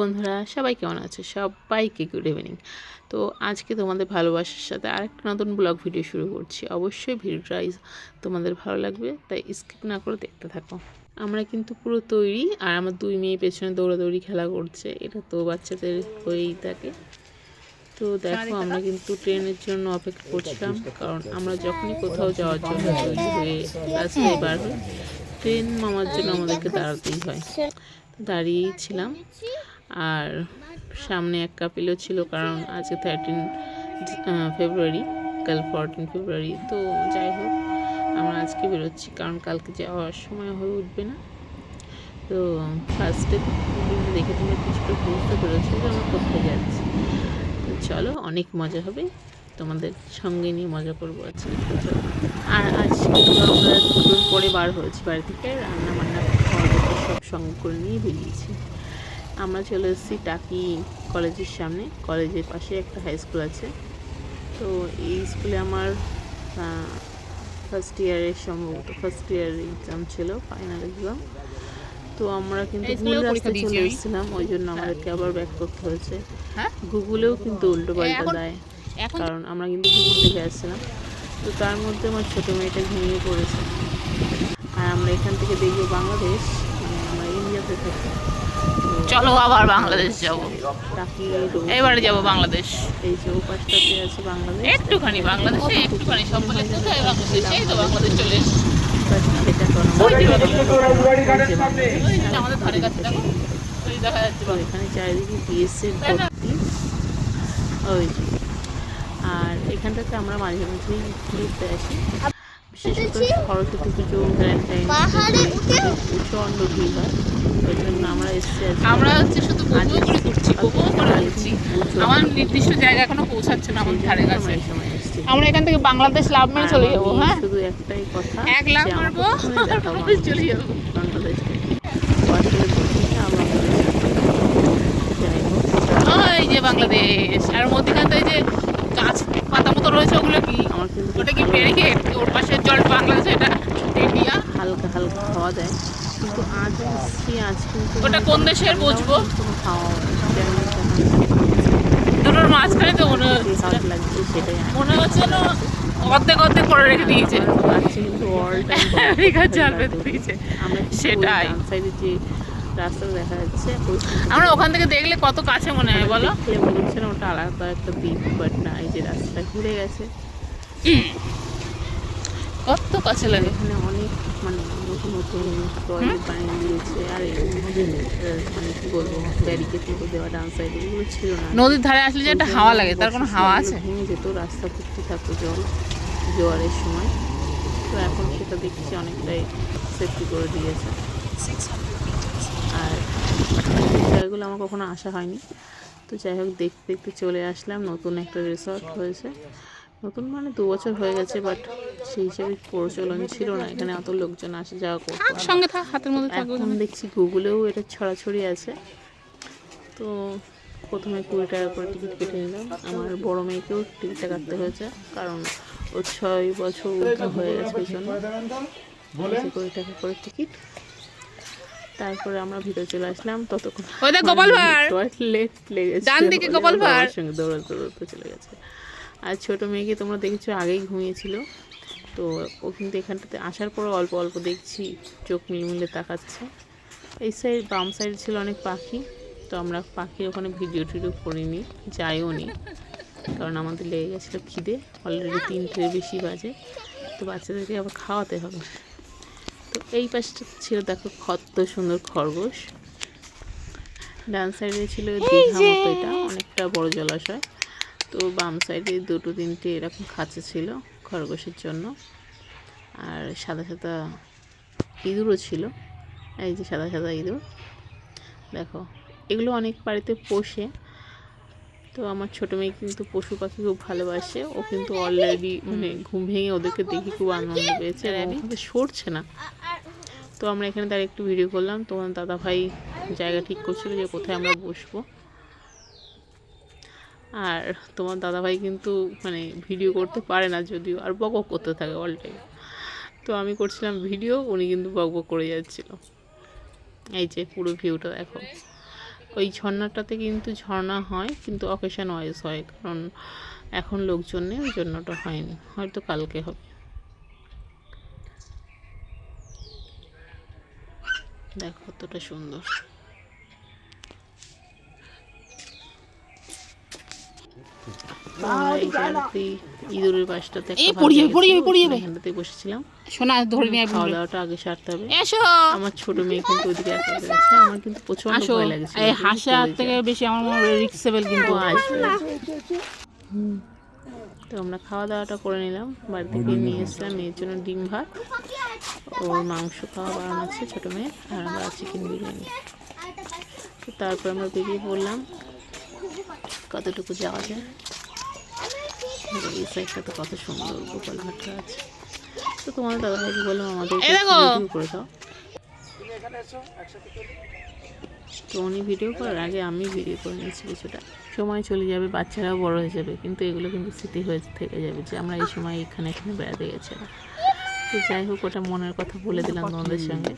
বন্ধুরা, সবাই কেমন আছে? সবাইকে গুড ইভিনিং তো আজকে তোমাদের ভালোবাসার সাথে আরেকটা নতুন ব্লগ ভিডিও শুরু করছি। অবশ্যই ভিডিওটা তোমাদের ভালো লাগবে, তাই স্কিপ না করে দেখতে থাকো। আমরা কিন্তু পুরো তৈরি, আর আমার দুই মেয়ে পেছনে দৌড়াদৌড়ি খেলা করছে। এটা তো বাচ্চাদের হয়েই থাকে। তো দেখো, আমরা কিন্তু ট্রেনের জন্য অপেক্ষা করছিলাম, কারণ আমরা যখনই কোথাও যাওয়ার জন্য তৈরি হয়ে বার হই, ট্রেন মামার জন্য আমাদেরকে দাঁড়াতেই হয়। দাঁড়িয়েই ছিলাম। আর সামনে এক কাপিলও ছিল, কারণ আজকে থার্টিন ফেব্রুয়ারি কাল ফোরটিন ফেব্রুয়ারি তো যাই হোক, আমরা আজকে বেরোচ্ছি, কারণ কালকে যাওয়ার সময় হয়ে উঠবে না। তো ফার্স্টে দেখে তোমরা কিছুটা বুঝতে পেরেছ যে আমরা কোথায় যাচ্ছি। তো চলো, অনেক মজা হবে, তোমাদের সঙ্গে নিয়ে মজা করব আজকে। আর আজকে আমরা পরে বার হয়েছি বাড়ি থেকে রান্না বান্না খাওয়া সব সঙ্গে করে নিয়ে বেরিয়েছি। আমরা চলে এসেছি টাকি কলেজের সামনে। কলেজের পাশে একটা হাই স্কুল আছে। তো এই স্কুলে আমার ফার্স্ট ইয়ারের সম্ভবত ফার্স্ট ইয়ার এক্সাম ছিল ফাইনাল এক্সাম তো আমরা কিন্তু ভুল দিয়েছি চলে এসেছিলাম ওই জন্য আমাদেরকে আবার ব্যাক করতে হয়েছে। হ্যাঁ? গুগলেও কিন্তু উল্টো পাল্টা দেয় কারণ আমরা কিন্তু গুগল দেখে আসছিলাম। তো তার মধ্যে আমার ছোটো মেয়েটা ঘুমিয়ে পড়েছে। আর আমরা এখান থেকে দেখব বাংলাদেশ মানে আমরা ইন্ডিয়াতে থাকি। চলো আবার বাংলাদেশ যাব। এবারে যাব বাংলাদেশ। এই যে ও আছে বাংলাদেশ। একটুখানি বাংলাদেশে একটুখানি সব বলে কোথায় বাংলাদেশ? তো বাংলাদেশ চলে আমাদের ধারে কাছে দেখো যাচ্ছে এখানে চারিদিকে বিএসসি ভর্তি। ওই। আর এখানটাতে আমরা মাঝে মাঝেই ঘুরতে আসি। বিশেষ করে সরস্বতী পুজো ভ্যালেন্টাইন প্রচণ্ড ভিড়। হয় ওই জন্য আমরা এসছি আমরা হচ্ছে শুধু বকুও করে ঘুরছি বকুও করে ঘুরছি আমার নির্দিষ্ট জায়গা এখনও পৌঁছাচ্ছে না আমার ধারে কাছে। সময় আমরা এখান থেকে বাংলাদেশ লাভ মেরে চলে যাব হ্যাঁ? শুধু একটাই কথা এক মারবো বাংলাদেশ চলে যাব। যাই যে বাংলাদেশ আর মধ্যখানে তো যে গাছ পাতা মতো রয়েছে ওগুলো কি আমার কিন্তু ওটা কি ব্যারিকেড ওর পাশে জল বাংলাদেশ এটা ইন্ডিয়া হালকা খাওয়া দেয়। কিন্তু আজ এসছি আজ কিন্তু ওটা কোন দেশের বুঝব? কোনো খাওয়া দুটোর মাঝখানে তো মনে হচ্ছে। লাগছে সেটাই মনে হচ্ছে যেন অর্ধেক অর্ধেক করে রেখে দিয়েছে। আমেরিকা চাল দিয়েছে। সেটাই। যে রাস্তা দেখা যাচ্ছে আমরা ওখান থেকে দেখলে কত কাছে মনে হয় বলো? মনে হচ্ছে না ওটা আলাদা একটা দ্বীপ বাট না এই যে রাস্তা ঘুরে গেছে। কত কাছে লাগে? এখানে অনেক মানে নতুন নতুন টয়লেট বানিয়ে দিয়েছে আর মানে কি বলব ব্যারিকেড মতো দেওয়া ডান সাইডে এগুলো ছিল না। নদীর ধারে আসলে যে একটা হাওয়া লাগে তার কোনো হাওয়া আছে? ভেঙে যেত রাস্তা ভর্তি থাকতো জল জোয়ারের সময়। তো এখন সেটা দেখছি অনেকটাই সেফটি করে দিয়েছে। আর জায়গাগুলো আমার কখনো আসা হয়নি। তো যাই হোক দেখতে দেখতে চলে আসলাম নতুন একটা রিসর্ট হয়েছে। নতুন মানে দু বছর হয়ে গেছে বাট সেই হিসেবে প্রচলন ছিল না। এখানে অত লোকজন আসা যাওয়া করতো। সঙ্গে থাক হাতের মধ্যে এখন দেখছি গুগলেও এটা ছড়াছড়ি আছে। তো প্রথমে কুড়ি টাকা করে টিকিট কেটে নিলাম। আমার বড় মেয়েকেও টিকিটটা কাটতে হয়েছে কারণ ওর ছয় বছর হয়ে গেছে ওই জন্য কুড়ি টাকা করে টিকিট। তারপরে আমরা ভিতরে চলে আসলাম। ততক্ষণ ওই দেখ গোপাল ভাঁড়। টয়লেট লেগেছে। ডান দিকে গোপাল ভাঁড়। সঙ্গে দৌড়াতে দৌড়াতে চলে গেছে। আর ছোট মেয়েকে তোমরা দেখেছ আগেই ঘুমিয়েছিল। তো ও কিন্তু এখানটাতে আসার পর অল্প অল্প দেখছি চোখ মিলমিলে তাকাচ্ছে। এই সাইড বাম সাইড ছিল অনেক পাখি তো আমরা পাখির ওখানে ভিডিও টিডিও করিনি যাইও নি। কারণ আমাদের লেগে গেছিল খিদে অলরেডি তিনটের বেশি বাজে তো বাচ্চাদেরকে আবার খাওয়াতে হবে। তো এই পাশটা ছিল দেখো কত সুন্দর খরগোশ। ডান সাইডে ছিল দীঘা মতো এটা অনেকটা বড় জলাশয়। তো বাম সাইডে দুটো তিনটে এরকম খাঁচা ছিল। খরগোশের জন্য। আর সাদা সাদা ইঁদুরও ছিল। এই যে সাদা সাদা ইঁদুর। দেখো এগুলো অনেক বাড়িতে পোষে। তো আমার ছোটো মেয়ে কিন্তু পশু পাখি খুব ভালোবাসে। ও কিন্তু অলরেডি মানে ঘুম ভেঙে ওদেরকে দেখে খুব আনন্দ পেয়েছে ওখানে সরছে না। তো আমরা এখানে তার একটু ভিডিও করলাম। তোমার দাদা ভাই জায়গা ঠিক করছিল যে কোথায় আমরা বসবো। আর তোমার দাদাভাই কিন্তু মানে ভিডিও করতে পারে না যদিও, আর বক করতে থাকে অল টাইম তো আমি করছিলাম ভিডিও উনি কিন্তু বক করে যাচ্ছিল। এই যে পুরো ভিউটা দেখো। ওই ঝর্ণাটাতে কিন্তু ঝর্ণা হয়, কিন্তু অকেশন ওয়াইজ হয়, কারণ এখন লোকজন ওই জন্য ওটা হয়নি। হয়তো কালকে হবে। দেখো কতটা সুন্দর। আমরা ইঁদুরের পাশটাতে এই বসেছিলাম। সোনা ধরে নিয়ে খাওয়া দাওয়াটা আগে সারতে হবে। এসো। আমার ছোট মেয়ে কিন্তু একা গেছে আমার কিন্তু প্রচণ্ড আসো। ভয় লাগছে এই হাঁসের থেকে বেশি আমার মনে হয় রিক্সেবল কিন্তু। আসবে তো আমরা খাওয়া দাওয়াটা করে নিলাম বাড়ি থেকে নিয়ে এসলাম মেয়ের জন্য ডিম ভাত। ওর মাংস খাওয়া বাড়ানো আছে ছোটো মেয়ে আর আমরা চিকেন বিরিয়ানি। তো তারপর আমরা বেরিয়ে পড়লাম। কতটুকু যাওয়া যায়? এই সাইডটা তো কত সুন্দর গোপাল তো দাদাভাইকে বললাম আমাদের করে দাও। তো উনি ভিডিও করার আগে আমি ভিডিও করে নিয়েছি কিছুটা। সময় চলে যাবে বাচ্চারাও বড় হয়ে যাবে কিন্তু এগুলো কিন্তু স্মৃতি হয়ে থেকে যাবে যে আমরা এই সময় এখানে এখানে বেড়াতে গেছিলাম। তো যাই হোক ওটা মনের কথা বলে দিলাম তোমাদের সঙ্গে।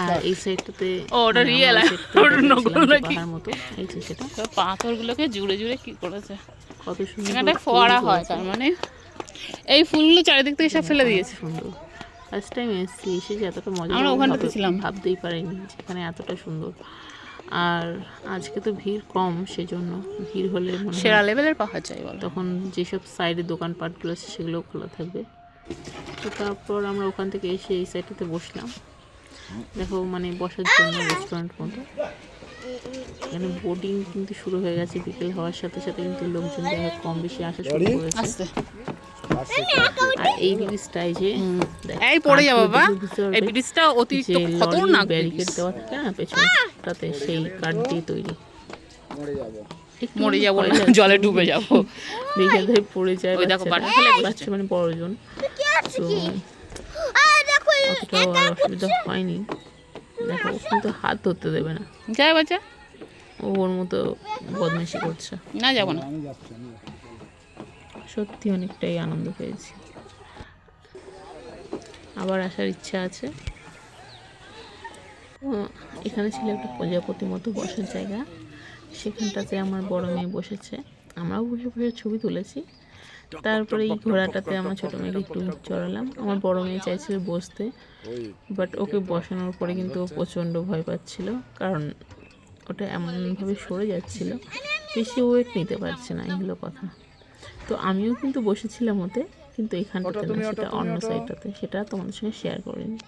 আর এই সাইডটাতে ওটা মানে নকল নাকি? মতো এই যে সেটা। পাথর গুলোকে জুড়ে জুড়ে কি করেছে? কত সুন্দর ফোয়ারা হয় তার মানে এই ফুলগুলো চারিদিক থেকে সব ফেলে দিয়েছে। সুন্দর ফার্স্ট টাইম এসেছি এসে যে এতটা মজা আমরা ওখানটাতে ছিলাম। ভাবতেই পারিনি যেখানে এতটা সুন্দর। আর আজকে তো ভিড় কম সেজন্য ভিড় হলে সেরা লেভেলের পাহাড় চাই বলো। তখন যেসব সাইডে দোকানপাটগুলো আছে সেগুলো খোলা থাকবে। তো তারপর আমরা ওখান থেকে এসে এই সাইডটাতে বসলাম। দেখো মানে বসার জন্য রেস্টুরেন্ট মতো। এখানে বোটিং কিন্তু শুরু হয়ে গেছে বিকেল হওয়ার সাথে সাথে কিন্তু লোকজন দেখা কম বেশি আসা শুরু করেছে। আর এই ব্রিজটাই যে দেখো, এই পড়ে যাব বাবা। দেখে বুঝতে পারবে এই ব্রিজটা অতিরিক্ত খতরনাক ব্যারিকেড দেওয়া থাকে না পেছনটাতে সেই কাঠ দিয়ে তৈরি। মরে যাব। জলে ডুবে যাব। ব্রিজের ধারে পড়ে যায় ওই দেখো। বাচ্চা মানে বড়জন। তো অতটাও আর অসুবিধা হয়নি। দেখো কিন্তু হাত ধরতে দেবে না। যাই বাচ্চা। ও ওর মতো বদমাইশি করছে। না যাব না। সত্যি অনেকটাই আনন্দ পেয়েছি। আবার আসার ইচ্ছা আছে। এখানে ছিল একটা প্রজাপতি মতো বসার জায়গা। সেখানটাতে আমার বড় মেয়ে বসেছে। আমরাও বসে বসে ছবি তুলেছি। তারপরে এই ঘোড়াটাতে আমার ছোটো মেয়েকে একটু চড়ালাম। আমার বড় মেয়ে চাইছিল বসতে বাট ওকে বসানোর পরে কিন্তু ও প্রচণ্ড ভয় পাচ্ছিল কারণ ওটা এমনভাবে সরে যাচ্ছিল বেশি ওয়েট নিতে পারছে না এগুলো কথা। তো আমিও কিন্তু বসেছিলাম ওতে কিন্তু এখানটাতে না সেটা অন্য সাইডটাতে সেটা তোমাদের সঙ্গে শেয়ার করিনি।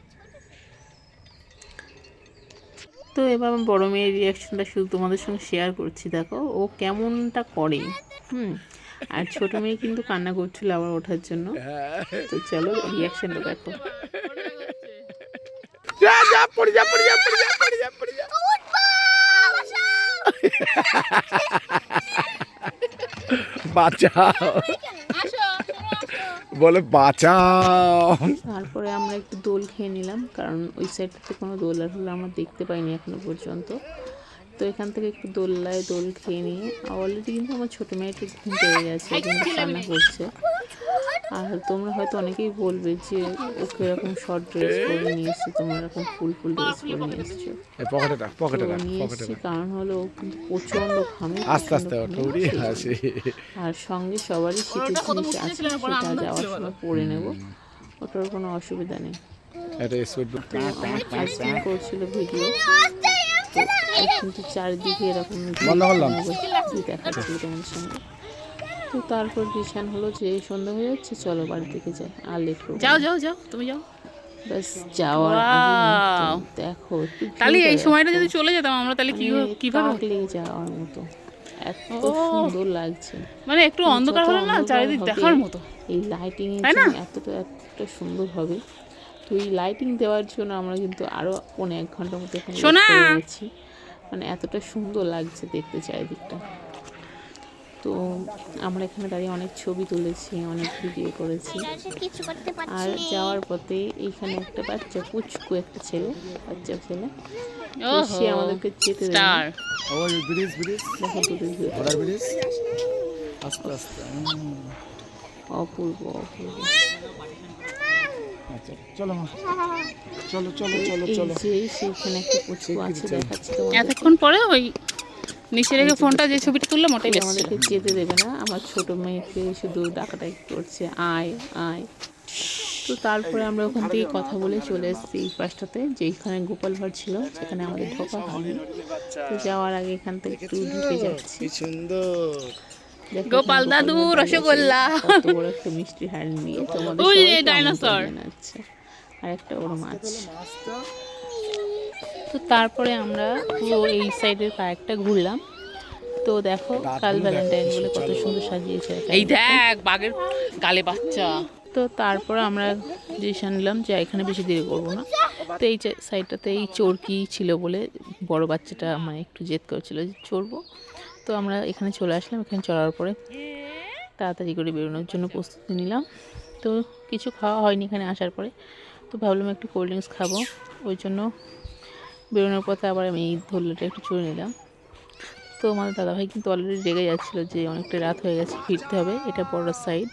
তো এবার আমার বড় মেয়ের রিয়াকশনটা শুধু তোমাদের সঙ্গে শেয়ার করছি দেখো ও কেমনটা করে। হুম। আর ছোট মেয়ে কিন্তু কান্না করছিল আবার ওঠার জন্য। তো চলো রিয়াকশনটা দেখো। যা যা পড়ে যা পড়ে যা পড়ে যা পড়ে যা পড়ে যা। বাঁচাও। বলে বাঁচাও। তারপরে আমরা একটু দোল খেয়ে নিলাম কারণ ওই সাইডটাতে কোনো দোল আর হলো আমরা দেখতে পাইনি এখনও পর্যন্ত। তো এখান থেকে একটু দোল্লায় দোল খেয়ে নিয়ে অলরেডি কিন্তু আমার ছোটো মেয়েটি ঘুম পেয়ে গেছে কিন্তু কান্না করছে। আর তোমরা হয়তো অনেকেই বলবে যে ওকে এরকম শর্ট ড্রেস পরে নিয়ে এসছো তোমরা এরকম ফুল ফুল ড্রেস পরে নিয়ে এসছো। এই পকেটে রাখ পকেটে তো রাখ নিয়ে এসছি কারণ হলো কিন্তু প্রচণ্ড ঘামে আস্তে আস্তে আর সঙ্গে সবারই শীতের জিনিস আছে সেটা যাওয়ার সময় পরে নেব ওটার কোনো অসুবিধা নেই। করছিল ভিডিও কিন্তু চারিদিকে এরকম তো তারপর ডিসিশন হলো যে সন্ধ্যা হয়ে যাচ্ছে চলো বাড়ি থেকে যাই আর করব যাও যাও যাও তুমি যাও ব্যাস যাওয়ার দেখো তাহলে এই সময়টা যদি চলে যেতাম আমরা তাহলে কি মানে কীভাবে লেগে যাওয়ার মতো এত সুন্দর লাগছে মানে একটু অন্ধকার না চারিদিক দেখার মতো এই লাইটিং এতটা এতটা সুন্দর হবে তো এই লাইটিং দেওয়ার জন্য আমরা কিন্তু আরও পৌনে এক ঘণ্টার মতো এখানে wait সোনা! করে গেছি মানে এতটা সুন্দর লাগছে দেখতে চারিদিকটা। তো আমরা এখানে দাঁড়িয়ে অনেক ছবি তুলেছি অনেক ভিডিও করেছি। কিছু করতে পারছি আর যাওয়ার পথে এইখানে একটা বাচ্চা পুচকু একটা ছেলে বাচ্চা ছেলে। সে আমাদেরকে যেতে ওই হুম। অপূর্ব অপূর্ব। আচ্ছা চলো মা। চলো চলো চলো চলো। যে একটা পুচকু আছে দেখাচ্ছি এতক্ষণ পরে ওই নিচে রেখে ফোনটা যে ছবিটা তুললাম ওটাই আমাদেরকে যেতে দেবে না আমার ছোট মেয়েকে শুধু ডাকাটাই করছে আয় আয়। তো তারপরে আমরা ওখান থেকে কথা বলে চলে এসেছি এই পাশটাতে যেখানে গোপাল ভাড় ছিল সেখানে আমাদের ঢোকা হয়নি। তো যাওয়ার আগে এখান থেকে একটু ঢুকে যাচ্ছি। সুন্দর। গোপাল দাদু, রসগোল্লা। কত বড় একটা মিষ্টি হ্যান্ড নিয়ে তোমাদের ওই ডাইনোসর। আর একটা ওর মাছ। তো। তারপরে আমরা পুরো এই সাইডের কয়েকটা ঘুরলাম। তো দেখো কাল ভ্যালেন্টাইন বলে কত সুন্দর সাজিয়েছে এই দেখ বাঘের গালে বাচ্চা। তো তারপর আমরা ডিসিশন নিলাম যে এখানে বেশি দেরি করব না। তো এই সাইডটাতে এই চোরকি ছিল বলে বড় বাচ্চাটা মানে একটু জেদ করেছিল যে চড়বো। তো আমরা এখানে চলে আসলাম, এখানে চড়ার পরে তাড়াতাড়ি করে বেরোনোর জন্য প্রস্তুতি নিলাম। তো কিছু খাওয়া হয়নি এখানে আসার পরে। তো ভাবলাম একটু কোল্ড ড্রিঙ্কস খাব, ওই জন্য বেরোনোর পথে আবার আমি এই ধরলাটা একটু চড়ে নিলাম। তো আমাদের দাদাভাই কিন্তু অলরেডি রেগে যাচ্ছিল যে অনেকটা রাত হয়ে গেছে, ফিরতে হবে, এটা বড় সাইড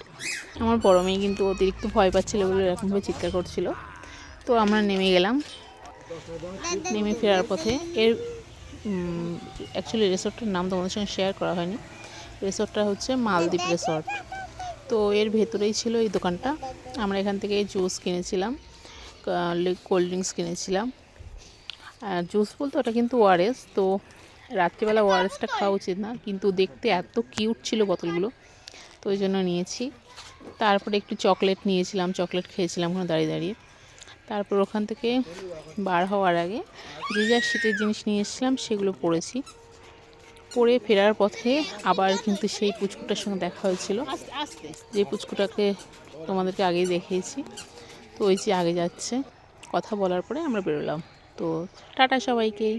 আমার বড় মেয়ে কিন্তু অতিরিক্ত ভয় পাচ্ছিল বলে এরকমভাবে চিৎকার করছিল। তো আমরা নেমে গেলাম। নেমে ফেরার পথে এর অ্যাকচুয়ালি রিসোর্টটার নাম তোমাদের সঙ্গে শেয়ার করা হয়নি। রিসোর্টটা হচ্ছে মালদ্বীপ রিসর্ট তো এর ভেতরেই ছিল এই দোকানটা। আমরা এখান থেকে জুস কিনেছিলাম কোল্ড ড্রিঙ্কস কিনেছিলাম। আর জুস বলতে ওটা কিন্তু ওআরএস তো রাত্রিবেলা ওআরএসটা খাওয়া উচিত না। কিন্তু দেখতে এত কিউট ছিল বোতলগুলো। তো ওই জন্য নিয়েছি। তারপরে একটু চকলেট নিয়েছিলাম চকলেট খেয়েছিলাম ওখানে দাঁড়িয়ে দাঁড়িয়ে। তারপর ওখান থেকে বার হওয়ার আগে যে যা শীতের জিনিস নিয়ে এসেছিলাম সেগুলো পড়েছি পরে ফেরার পথে আবার কিন্তু সেই পুচকুটার সঙ্গে দেখা হয়েছিল। যে পুচকুটাকে তোমাদেরকে আগেই দেখিয়েছি। তো ওই যে আগে যাচ্ছে। কথা বলার পরে আমরা বেরোলাম। তো টাটা সবাইকেই।